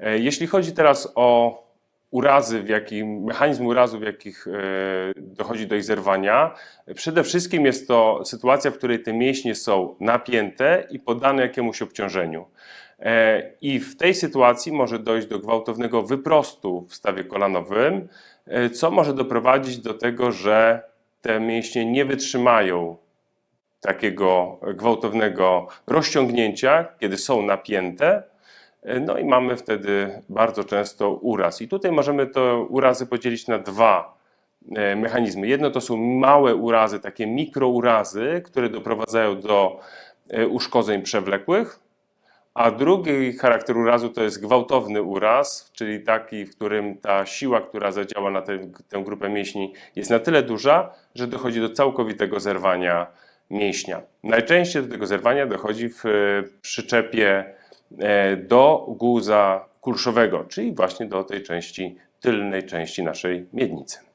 E, Jeśli chodzi teraz o urazy, w jakim, mechanizm urazu, w jakich e, dochodzi do ich zerwania, przede wszystkim jest to sytuacja, w której te mięśnie są napięte i poddane jakiemuś obciążeniu. E, I w tej sytuacji może dojść do gwałtownego wyprostu w stawie kolanowym, co może doprowadzić do tego, że te mięśnie nie wytrzymają takiego gwałtownego rozciągnięcia, kiedy są napięte. E, No i mamy wtedy bardzo często uraz. I tutaj możemy te urazy podzielić na dwa e, mechanizmy. Jedno to są małe urazy, takie mikrourazy, które doprowadzają do e, uszkodzeń przewlekłych, a drugi charakter urazu to jest gwałtowny uraz, czyli taki, w którym ta siła, która zadziała na tę, tę grupę mięśni jest na tyle duża, że dochodzi do całkowitego zerwania mięśnia. Najczęściej do tego zerwania dochodzi w przyczepie do guza kulszowego, czyli właśnie do tej części tylnej części naszej miednicy.